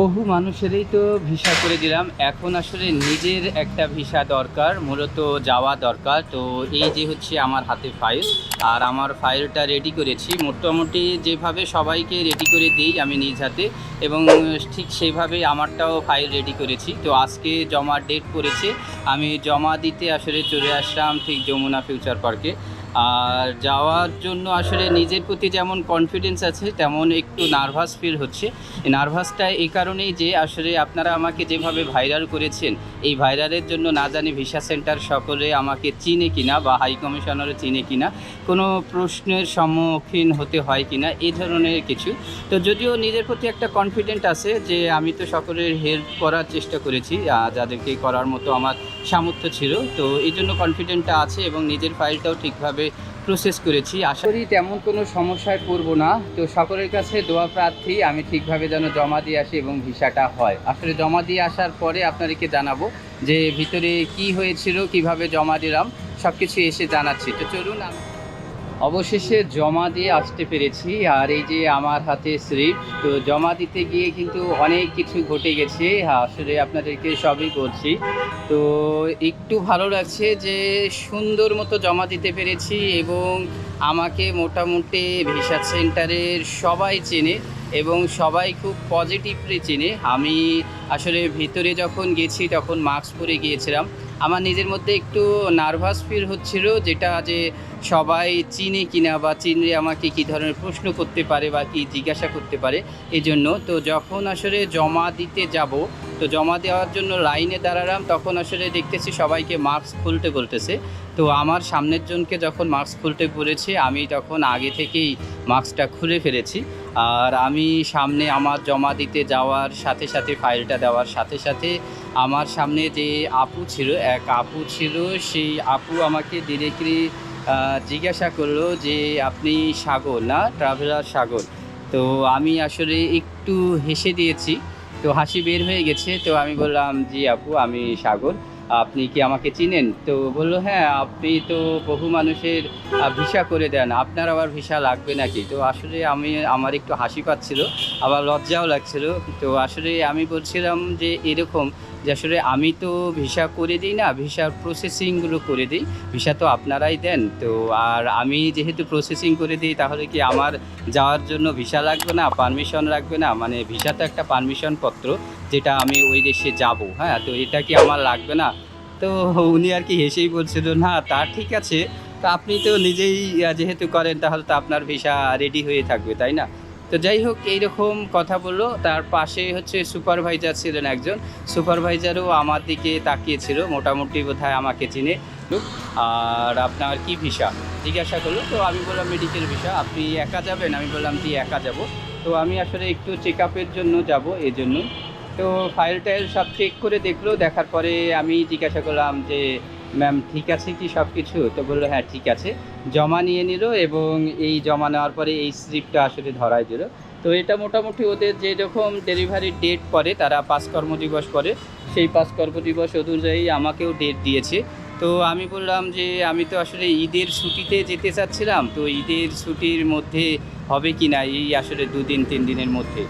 বহু মানুষেরই তো ভিসা করে দিলাম। এখন আসলে নিজের একটা ভিসা দরকার, মূলত যাওয়া দরকার। তো এই যে হচ্ছে আমার হাতে ফাইল আর আমার ফাইলটা রেডি করেছি। মোটামুটি যেভাবে সবাইকে রেডি করে দিই আমি নিজ হাতে, এবং ঠিক সেইভাবেই আমারটাও ফাইল রেডি করেছি। তো আজকে জমা ডেট করেছে আমি জমা দিতে আসলে চলে আসলাম ঠিক যমুনা ফিউচার পার্কে আর যাওয়ার জন্য আসলে নিজের প্রতি যেমন কনফিডেন্স আছে, তেমন একটু নার্ভাস ফিল হচ্ছে। নার্ভাসটা এই কারণেই যে আসলে আপনারা আমাকে যেভাবে ভাইরাল করেছেন, এই ভাইরালের জন্য না জানি ভিসা সেন্টার সকলে আমাকে চিনে কিনা বা হাই কমিশনারও চিনে কিনা, কোনো প্রশ্নের সম্মুখীন হতে হয় কিনা এই ধরনের কিছু। তো যদিও নিজের প্রতি একটা কনফিডেন্ট আছে যে আমি তো সকলের হেল্প করার চেষ্টা করেছি যাদেরকে করার মতো আমার সামর্থ্য ছিল। তো এই জন্য কনফিডেন্টটা আছে এবং নিজের ফাইলটাও ঠিকভাবে প্রসেস করেছি। আশা করি তেমন কোনো সমস্যায় পড়ব না। তো সকলের কাছে দোয়া প্রার্থী, আমি ঠিকভাবে যেন জমা দিয়ে আসি এবং ভিসাটা হয়। আসলে জমা দিয়ে আসার পরে আপনাদেরকে জানাব যে ভিতরে কি হয়েছিল, কীভাবে জমা দিলাম সব কিছু এসে জানাচ্ছি। তো চলুন, আমি- অবশেষে জমা দিয়ে আসতে পেরেছি। আর এই যে আমার হাতে স্লিপ, তো জমা দিতে গিয়ে কিন্তু অনেক কিছু ঘটে গেছে। আসলে আপনাদেরকে সবই বলছি। তো একটু ভালো লাগছে যে সুন্দর মতো জমা দিতে পেরেছি এবং আমাকে মোটামুটি ভিসা সেন্টারের সবাই চেনে এবং সবাই খুব পজিটিভলি চেনে। আমি আসলে ভিতরে যখন গেছি তখন মাস্ক পরে গিয়েছিলাম। আমার নিজের মধ্যে একটু নার্ভাস ফিল হচ্ছিল যেটা যে সবাই চিনে কিনা বা চিনলে আমাকে কী ধরনের প্রশ্ন করতে পারে বা কি জিজ্ঞাসা করতে পারে এই জন্য তো যখন আসলে জমা দিতে যাব, তো জমা দেওয়ার জন্য লাইনে দাঁড়ালাম, তখন আসলে দেখতেছি সবাইকে মাস্ক খুলতে বলতেছে। তো আমার সামনের জনকে যখন মাস্ক খুলতে বলেছে, আমি তখন আগে থেকেই মাস্কটা খুলে ফেলেছি। আর আমি সামনে আমার জমা দিতে যাওয়ার সাথে সাথে, ফাইলটা দেওয়ার সাথে সাথে আমার সামনে যে আপু ছিল, এক আপু ছিল, সেই আপু আমাকে ডিরেক্টলি জিজ্ঞাসা করল যে আপনি সাগর না? ট্রাভেলার সাগর। তো আমি আসলে একটু হেসে দিয়েছি, তো হাসি বের হয়ে গেছে। তো আমি বললাম, জি আপু, আমি সাগর। আপনি কি আমাকে চিনেন? তো বলল হ্যাঁ আপনি তো বহু মানুষের ভিসা করে দেন। আপনার আবার ভিসা লাগবে নাকি? তো আসলে আমি, আমার একটু হাসি পাচ্ছিল, আবার লজ্জাও লাগছিল। তো আসলে আমি বলছিলাম যে এরকম যে আসলে আমি তো ভিসা করে দিই না ভিসার প্রসেসিংগুলো করে দিই। ভিসা তো আপনারাই দেন, তো আর আমি যেহেতু প্রসেসিং করে দিই, তাহলে কি আমার যাওয়ার জন্য ভিসা লাগবে না পারমিশন লাগবে না? মানে ভিসা তো একটা পারমিশন পত্র, যেটা আমি ওই দেশে যাব হ্যাঁ? তো এটা কি আমার লাগবে না? তো উনি আর কি হেসেই বলছিল, না, তা ঠিক আছে। তা আপনি তো নিজেই যেহেতু করেন, তাহলে তো আপনার ভিসা রেডি হয়ে থাকবে, তাই না? তো যাই হোক, এইরকম কথা বলল। তার পাশে হচ্ছে সুপারভাইজার ছিলেন একজন। সুপারভাইজারও আমার দিকে তাকিয়েছিল, মোটামুটি বোধহয় আমাকে চিনে আর আপনার কি ভিসা? জিজ্ঞাসা করল, তো আমি বললাম মেডিকেল ভিসা। আপনি একা যাবেন? আমি বললাম, জি, একা যাব। তো আমি আসলে একটু চেক আপের জন্য যাব এই জন্য তো ফাইল টাইল সব চেক করে দেখল। দেখার পরে আমি জিজ্ঞাসা করলাম যে ম্যাম, ঠিক আছে কি সব কিছু তো বলল হ্যাঁ ঠিক আছে। জমা নিয়ে নিল এবং এই জমা নেওয়ার পরে এই স্লিপটা আসলে ধরাই দিল। তো এটা মোটামুটি ওদের যে রকম ডেলিভারি ডেট পরে তারা পাঁচ কর্মদিবস পরে সেই পাঁচ কর্মদিবস অনুযায়ী আমাকেও ডেট দিয়েছে। তো আমি বললাম যে, আমি তো আসলে ঈদের ছুটিতে যেতে চাচ্ছিলাম, তো ঈদের ছুটির মধ্যে হবে কি না? এই আসলে দুদিন, তিন দিনের মধ্যে।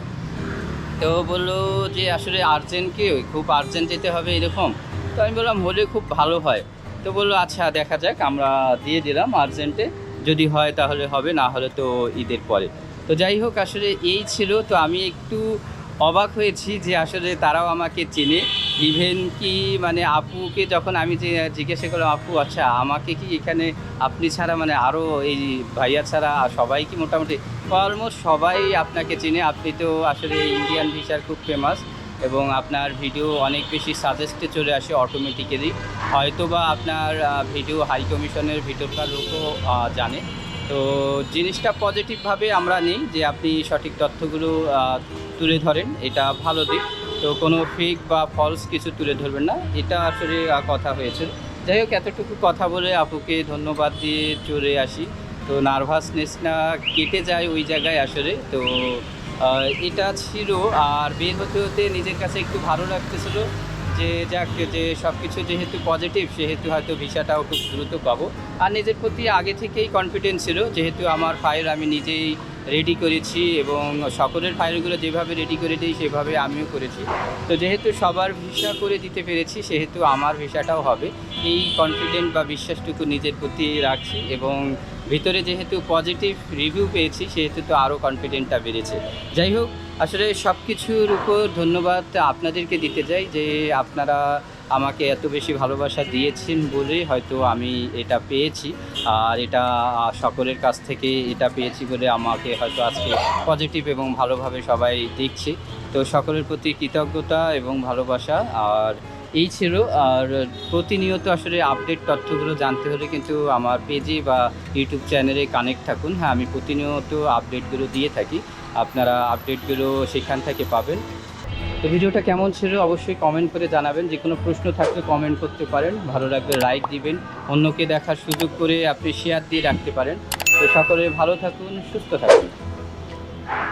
তো বলল যে, আসলে আর্জেন্ট কি? খুব আর্জেন্ট যেতে হবে এরকম। তো আমি বললাম, হলে খুব ভালো হয়। তো বলল আচ্ছা দেখা যাক, আমরা দিয়ে দিলাম আর্জেন্টে। যদি হয় তাহলে হবে, না হলে তো ঈদের পরে। তো যাই হোক, আসলে এই ছিল। তো আমি একটু অবাক হয়েছি যে আসলে তারাও আমাকে চেনে। ইভেন কি মানে আপুকে যখন আমি যে জিজ্ঞাসা করলাম, আপু আচ্ছা আমাকে কি এখানে আপনি ছাড়া মানে আরও এই ভাইয়া ছাড়া সবাই কি মোটামুটি? অলমোস্ট সবাই আপনাকে চেনে। আপনি তো আসলে ইন্ডিয়ান ভিসার খুব ফেমাস এবং আপনার ভিডিও অনেক বেশি সাজেস্টে চলে আসে অটোমেটিক্যালি হয়তো বা আপনার ভিডিও হাই কমিশনের ভিতরকার লোকও জানে। তো জিনিসটা পজিটিভভাবে আমরা নিই যে আপনি সঠিক তথ্যগুলো তুলে ধরেন, এটা ভালো দিক। তো কোনো ফেক বা ফলস কিছু তুলে ধরবেন না, এটা আসলে কথা হয়েছে। যাই হোক, এতটুকু কথা বলে আপুকে ধন্যবাদ দিয়ে চলে আসি। তো নার্ভাসনেসটা কেটে যায় ওই জায়গায় আসলে, তো এটা ছিল, আর বের হতে হতে নিজের কাছে একটু ভালো লাগতেছিল যে যাক, যে সব কিছু যেহেতু পজিটিভ সেহেতু হয়তো ভিসাটাও খুব দ্রুত পাবো। আর নিজের প্রতি আগে থেকেই কনফিডেন্স ছিল, যেহেতু আমার ফাইল আমি নিজেই রেডি করেছি এবং সকলের ফাইলগুলো যেভাবে রেডি করে দিই, সেভাবে আমিও করেছি। তো যেহেতু সবার ভিসা করে দিতে পেরেছি, সেহেতু আমার ভিসাটাও হবে। এই কনফিডেন্ট বা বিশ্বাসটুকু নিজের প্রতি রাখছি এবং ভিতরে যেহেতু পজিটিভ রিভিউ পেয়েছি, সেহেতু তো আরও কনফিডেন্টটা বেড়েছে। যাই হোক, আসলে সব কিছুর উপর ধন্যবাদ আপনাদেরকে দিতে চাই যে আপনারা আমাকে এত বেশি ভালোবাসা দিয়েছেন বলে হয়তো আমি এটা পেয়েছি। আর এটা সকলের কাছ থেকে এটা পেয়েছি বলে আমাকে হয়তো আজকে পজিটিভ এবং ভালোভাবে সবাই দেখছে। তো সকলের প্রতি কৃতজ্ঞতা এবং ভালোবাসা। আর এই ছিল, আর প্রতিনিয়ত আসলে আপডেট তথ্যগুলো জানতে হলে কিন্তু আমার পেজে বা ইউটিউব চ্যানেলে কানেক্ট থাকুন। হ্যাঁ আমি প্রতিনিয়ত আপডেটগুলো দিয়ে থাকি। আপনারা আপডেটগুলো সেখান থেকে পাবেন। তো ভিডিওটা কেমন ছিল অবশ্যই কমেন্ট করে জানাবেন। যে কোনো প্রশ্ন থাকলে কমেন্ট করতে পারেন। ভালো লাগলে লাইক দিবেন। অন্যকে দেখার সুযোগ করে আপনি শেয়ার দিয়ে রাখতে পারেন। তো সকলে ভালো থাকুন, সুস্থ থাকুন।